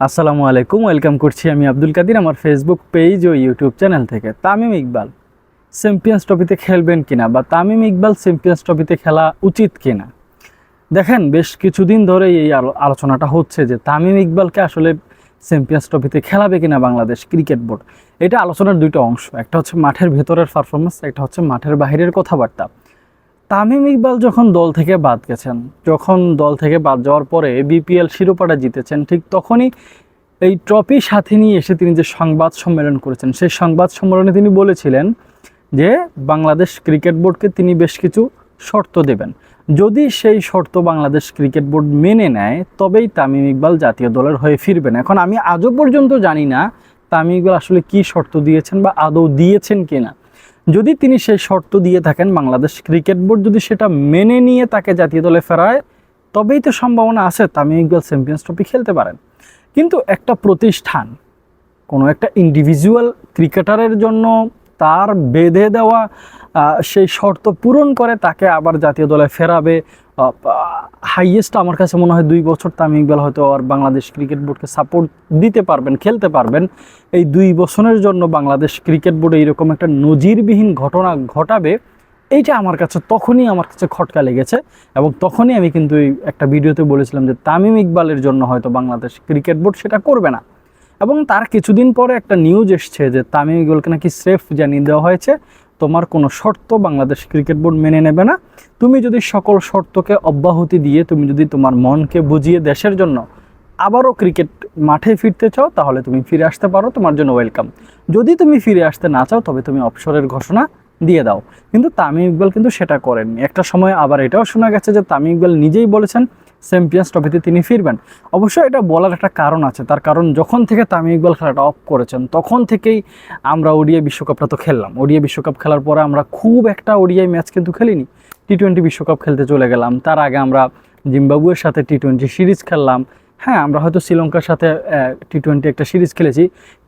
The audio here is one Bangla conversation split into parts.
আসসালামু আলাইকুম, ওয়েলকাম করছি আমি আব্দুল কাদির, আমার ফেসবুক পেজ ও ইউটিউব চ্যানেল থেকে। তামিম ইকবাল চ্যাম্পিয়ন্স ট্রফিতে খেলবেন কিনা বা তামিম ইকবাল চ্যাম্পিয়ন্স ট্রফিতে খেলা উচিত কিনা? দেখেন, বেশ কিছুদিন ধরে এই আলো- আলোচনাটা হচ্ছে যে তামিম ইকবালকে আসলে চ্যাম্পিয়ন্স ট্রফিতে খেলাবে কিনা বাংলাদেশ ক্রিকেট বোর্ড। এটা আলোচনার দুইটা অংশ, একটা হচ্ছে মাঠের ভেতরের পারফরমেন্স একটা হচ্ছে মাঠের বাইরের কথাবার্তা। তামিম ইকবাল যখন দল থেকে বাদ গেছেন, যখন দল থেকে বাদ যাওয়ার পরে বিপিএল শিরোপাটা জিতেছেন, ঠিক তখনই এই ট্রফি সাথে নিয়ে এসে তিনি যে সংবাদ সম্মেলন করেছেন, সেই সংবাদ সম্মেলনে তিনি বলেছিলেন যে বাংলাদেশ ক্রিকেট বোর্ডকে তিনি বেশ কিছু শর্ত দেবেন। যদি সেই শর্ত বাংলাদেশ ক্রিকেট বোর্ড মেনে নেয়, তবেই তামিম ইকবাল জাতীয় দলের হয়ে ফিরবেন। এখন আমি আজও পর্যন্ত জানি না তামিম ইকবাল আসলে কি শর্ত দিয়েছেন বা আদৌ দিয়েছেন কিনা। যদি তিনি সেই শর্ত দিয়ে থাকেন বাংলাদেশ ক্রিকেট বোর্ড যদি সেটা মেনে নিয়ে তাকে জাতীয় দলে ফেরায়, তবেই তো সম্ভাবনা আছে তামিম ইকবাল চ্যাম্পিয়ন্স ট্রফি খেলতে পারেন। কিন্তু একটা প্রতিষ্ঠান, কোনো একটা ইন্ডিভিজুয়াল ক্রিকেটারের জন্য তার বেঁধে দেওয়া সেই শর্ত পূরণ করে তাকে আবার জাতীয় দলে ফেরাবে হাইয়েস্ট আমার কাছে মনে হয় দুই বছর তামিম ইকবাল হয়তো আর বাংলাদেশ ক্রিকেট বোর্ডকে সাপোর্ট দিতে পারবেন, খেলতে পারবেন। এই দুই বছরের জন্য বাংলাদেশ ক্রিকেট বোর্ডে এইরকম একটা নজিরবিহীন ঘটনা ঘটাবে, এইটা আমার কাছে তখনই আমার কাছে খটকা লেগেছে এবং তখনই আমি কিন্তু একটা ভিডিওতে বলেছিলাম যে তামিম ইকবালের জন্য হয়তো বাংলাদেশ ক্রিকেট বোর্ড সেটা করবে না। এবং তার কিছুদিন পরে একটা নিউজ এসছে যে তামিম ইকবালকে নাকি সেফ জানিয়ে দেওয়া হয়েছে। তোমার কোনো শর্ত বাংলাদেশ ক্রিকেট বোর্ড মেনে নেবে না। তুমি যদি সকল শর্তকে অব্যাহতি দিয়ে তুমি যদি তোমার মনকে বুঝিয়ে দেশের জন্য আবারও ক্রিকেট মাঠে ফিরতে চাও, তাহলে তুমি ফিরে আসতে পারো, তোমার জন্য ওয়েলকাম। যদি তুমি ফিরে আসতে না চাও, তবে তুমি অবসরের ঘোষণা দিয়ে দাও। কিন্তু তামিম ইকবাল কিন্তু সেটা করেননি। একটা সময় আবার এটাও শোনা গেছে যে তামিম ইকবাল নিজেই বলেছেন চ্যাম্পিয়ন্স ট্রফিতে তিনি ফিরবেন। অবশ্য এটা বলার একটা কারণ আছে। তার কারণ যখন থেকে তামিম ইকবাল খেলাটা অফ করেছেন, তখন থেকেই আমরা ওডিআই বিশ্বকাপটা তো খেললাম। ওডিআই বিশ্বকাপ খেলার পরে আমরা খুব একটা ওডিআই ম্যাচ কিন্তু খেলিনি। টি টোয়েন্টি বিশ্বকাপ খেলতে চলে গেলাম। তার আগে আমরা জিম্বাবুয়ের সাথে টি টোয়েন্টি সিরিজ খেললাম। হ্যাঁ আমরা হয়তো শ্রীলঙ্কার সাথে টি টোয়েন্টি একটা সিরিজ খেলেছি।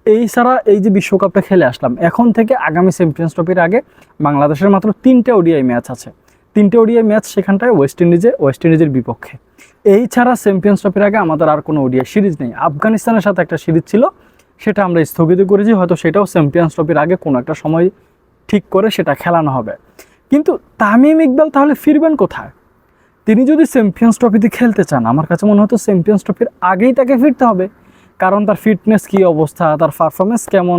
এই ছাড়া এই যে বিশ্বকাপটা খেলে আসলাম। এখন থেকে আগামী চ্যাম্পিয়ন্স ট্রফির আগে বাংলাদেশের মাত্র তিনটে ওডিআই ম্যাচ আছে। তিনটে ওডিআই ম্যাচ সেখানটায় ওয়েস্ট ইন্ডিজে, ওয়েস্ট ইন্ডিজের বিপক্ষে। এই ছাড়া চ্যাম্পিয়ন্স ট্রফির আগে আমাদের আর কোনো ওডিআই সিরিজ নেই। আফগানিস্তানের সাথে একটা সিরিজ ছিল, সেটা আমরা স্থগিত করেছি, হয়তো সেটাও চ্যাম্পিয়ন্স ট্রফির আগে কোনো একটা সময় ঠিক করে সেটা খেলানো হবে। কিন্তু তামিম ইকবাল তাহলে ফিরবেন কোথায়? তিনি যদি চ্যাম্পিয়ন্স ট্রফিতে খেলতে চান, আমার কাছে মনে হতো চ্যাম্পিয়ন্স ট্রফির আগেই তাকে ফিরতে হবে। কারণ তার ফিটনেস কী অবস্থা, তার পারফরমেন্স কেমন,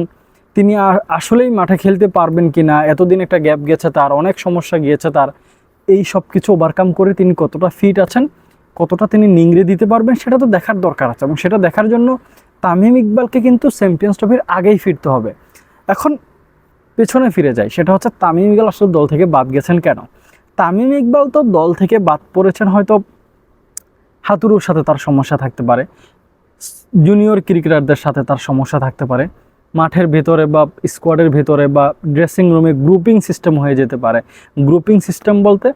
তিনি আসলেই মাঠে খেলতে পারবেন কি না এতদিন একটা গ্যাপ গেছে তার, অনেক সমস্যা গিয়েছে তার। এই সব কিছু ওভারকাম করে তিনি কতটা ফিট আছেন, কতটা তিনি নিংড়ে দিতে পারবেন, সেটা তো দেখার দরকার আছে এবং সেটা দেখার জন্য তামিম ইকবালকে কিন্তু চ্যাম্পিয়ন্স ট্রফির আগেই ফিরতে হবে। এখন পেছনে ফিরে যায় সেটা হচ্ছে তামিম ইকবাল আসলে দল থেকে বাদ গেছেন কেন? তামিম ইকবাল তো দল থেকে বাদ পড়েছেন হয়তো হাতুরুর সাথে তার সমস্যা থাকতে পারে জুনিয়র ক্রিকেটারদের সাথে তার সমস্যা থাকতে পারে। মাঠের ভেতরে বা স্কোয়াডের ভেতরে বা ড্রেসিং রুমে গ্রুপিং সিস্টেম হয়ে যেতে পারে। গ্রুপিং সিস্টেম বলতে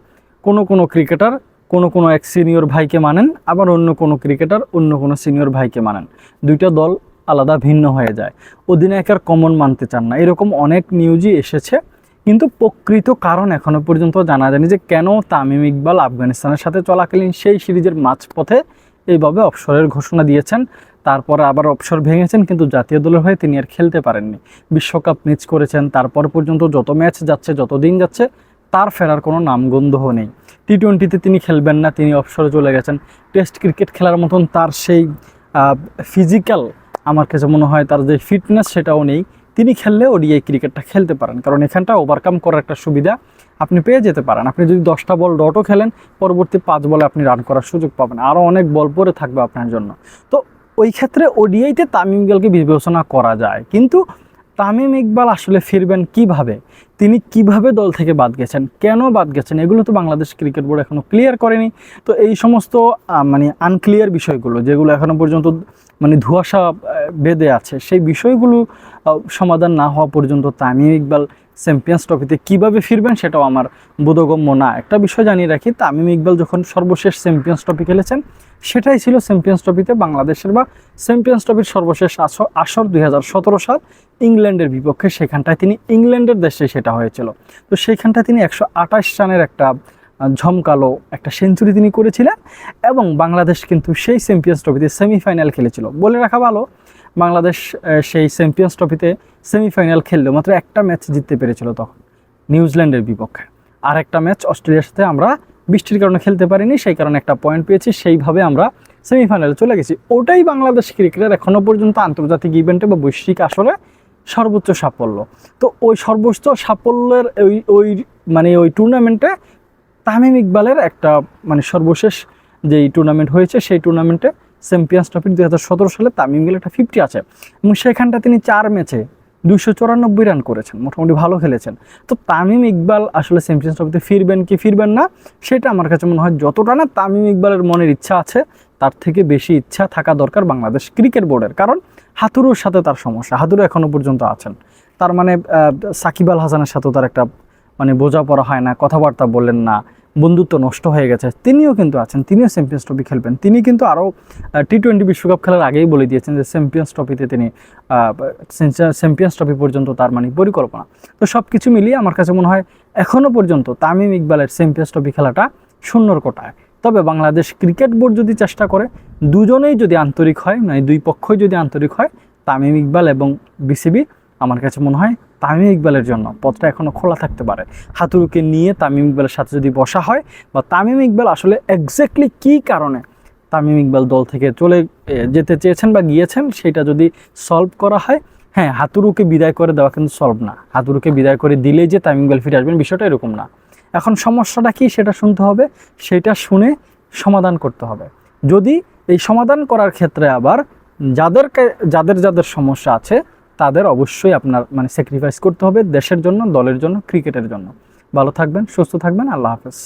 কোনো কোনো ক্রিকেটার কোনো কোনো এক সিনিয়র ভাইকে মানেন, আবার অন্য কোনো ক্রিকেটার অন্য কোনো সিনিয়র ভাইকে মানেন। দুইটা দল আলাদা ভিন্ন হয়ে যায়। অধিনায়কের কমন মানতে চান না। এরকম অনেক নিউজই এসেছে। কিন্তু প্রকৃত কারণ এখনও পর্যন্ত জানা যায়নি যে কেন তামিম ইকবাল আফগানিস্তানের সাথে চলাকালীন সেই সিরিজের মাঝপথে এইভাবে অবসরের ঘোষণা দিয়েছেন। তারপরে আবার অবসর ভেঙেছেন, কিন্তু জাতীয় দলের হয়ে তিনি আর খেলতে পারেননি। বিশ্বকাপ মিস করেছেন, তারপর পর্যন্ত যত ম্যাচ যাচ্ছে, যত দিন যাচ্ছে, তার ফেরার কোনো নামগন্ধও নেই। টি টোয়েন্টিতে তিনি খেলবেন না, তিনি অবসরে চলে গেছেন। টেস্ট ক্রিকেট খেলার মতন তার সেই ফিজিক্যাল আমার কাছে মনে হয় তার যে ফিটনেস সেটাও নেই। তিনি খেললে ওডিআই ক্রিকেটটা খেলতে পারেন, কারণ এখানটা ওভারকাম করার একটা সুবিধা আপনি পেয়ে যেতে পারেন। আপনি যদি দশটা বল ডটও খেলেন, পরবর্তী পাঁচ বলে আপনি রান করার সুযোগ পাবেন। আরও অনেক বল পরে থাকবে আপনার জন্য। তো ওই ক্ষেত্রে ওডিআইতে তামিম ইকবালকে বিবেচনা করা যায়। কিন্তু তামিম ইকবাল আসলে ফিরবেন কীভাবে? তিনি কীভাবে দল থেকে বাদ গেছেন? কেন বাদ গেছেন? এগুলো তো বাংলাদেশ ক্রিকেট বোর্ড এখনও ক্লিয়ার করেনি। তো এই সমস্ত মানে আনক্লিয়ার বিষয়গুলো, যেগুলো এখনও পর্যন্ত মানে ধোঁয়াশা বেঁধে আছে, সেই বিষয়গুলো সমাধান না হওয়া পর্যন্ত তামিম ইকবাল চ্যাম্পিয়ন্স ট্রফিতে কীভাবে ফিরবেন সেটাও আমার বোধগম্য না। একটা বিষয় জানিয়ে রাখি, তামিম ইকবাল যখন সর্বশেষ চ্যাম্পিয়ন্স ট্রফি খেলেছেন, সেটাই ছিল চ্যাম্পিয়ন্স ট্রফিতে বাংলাদেশের বা চ্যাম্পিয়ন্স ট্রফির সর্বশেষ আসর আসর দুই হাজার সতেরো সাল ইংল্যান্ডের বিপক্ষে। সেখানটায় তিনি ইংল্যান্ডের দেশে সেটা হয়েছিল। তো সেইখানটায় তিনি একশো আঠাশ রানের একটা ঝমকালো একটা সেঞ্চুরি তিনি করেছিলেন এবং বাংলাদেশ কিন্তু সেই চ্যাম্পিয়ন্স ট্রফিতে সেমিফাইনাল খেলেছিল। বলে রাখা ভালো, বাংলাদেশ সেই চ্যাম্পিয়ন্স ট্রফিতে সেমিফাইনাল খেললেও মাত্র একটা ম্যাচ জিততে পেরেছিল তখন, নিউজিল্যান্ডের বিপক্ষে। আর একটা ম্যাচ অস্ট্রেলিয়ার সাথে আমরা বৃষ্টির কারণে খেলতে পারিনি, সেই কারণে একটা পয়েন্ট পেয়েছি, সেইভাবে আমরা সেমিফাইনালে চলে গেছি। ওটাই বাংলাদেশ ক্রিকেটের এখনও পর্যন্ত আন্তর্জাতিক ইভেন্টে বা বৈশ্বিক আসলে সর্বোচ্চ সাফল্য। তো ওই সর্বোচ্চ সাফল্যের ওই ওই মানে ওই টুর্নামেন্টে তামিম ইকবালের একটা মানে সর্বশেষ যেই টুর্নামেন্ট হয়েছে, সেই টুর্নামেন্টে চ্যাম্পিয়ন্স ট্রফি দুই হাজার সতেরো সালে তামিম ইকবাল একটা ফিফটি আছে। এবং সেখানটা তিনি চার ম্যাচে দুশো চুরানব্বই রান করেছেন, মোটামুটি ভালো খেলেছেন। তো তামিম ইকবাল আসলে চ্যাম্পিয়ন্স ট্রফিতে ফিরবেন কি ফিরবেন না, সেটা আমার কাছে মনে হয় যতটা না তামিম ইকবালের মনের ইচ্ছা আছে, তার থেকে বেশি ইচ্ছা থাকা দরকার বাংলাদেশ ক্রিকেট বোর্ডের কারণ হাতুরুর সাথে তার সমস্যা হাতুরু এখনও পর্যন্ত আছেন। তার মানে সাকিব আল হাসানের সাথেও তার একটা মানে বোঝাপড়া হয় না, কথাবার্তা বললেন না, বন্ধুত্ব নষ্ট হয়ে গেছে। তিনিও কিন্তু আছেন, তিনিও চ্যাম্পিয়ন্স ট্রফি খেলবেন। তিনি কিন্তু আরও টি টোয়েন্টি বিশ্বকাপ খেলার আগেই বলে দিয়েছেন যে চ্যাম্পিয়ন্স ট্রফিতে তিনি চ্যাম্পিয়ন্স ট্রফি পর্যন্ত তার মানে পরিকল্পনা। তো সব কিছু মিলিয়ে আমার কাছে মনে হয় এখনও পর্যন্ত তামিম ইকবালের চ্যাম্পিয়ন্স ট্রফি খেলাটা শূন্যর কোটায়। তবে বাংলাদেশ ক্রিকেট বোর্ড যদি চেষ্টা করে, দুজনেই যদি আন্তরিক হয় মানে দুই পক্ষই যদি আন্তরিক হয়, তামিম ইকবাল এবং বিসিবি, আমার কাছে মনে হয় তামিম ইকবালের জন্য। পথটা এখনও খোলা থাকতে পারে। হাতুরুকে নিয়ে তামিম ইকবালের সাথে যদি বসা হয় বা তামিম ইকবাল আসলে এক্স্যাক্টলি কী কারণে তামিম ইকবাল দল থেকে চলে যেতে চেয়েছেন বা গিয়েছেন সেটা যদি সলভ করা হয় হ্যাঁ হাতুরুকে বিদায় করে দেওয়া কিন্তু সলভ না। হাতুরুকে বিদায় করে দিলেই যে তামিম ইকবাল ফিরে আসবেন বিষয়টা এরকম না। এখন সমস্যাটা কি সেটা শুনতে হবে, সেটা শুনে সমাধান করতে হবে। যদি এই সমাধান করার ক্ষেত্রে আবার যাদেরকে, যাদের যাদের সমস্যা আছে তাদের অবশ্যই আপনার মানে স্যাক্রিফাইস করতে হবে দেশের জন্য, দলের জন্য ক্রিকেটের জন্য। ভালো থাকবেন, সুস্থ থাকবেন, আল্লাহ হাফেজ।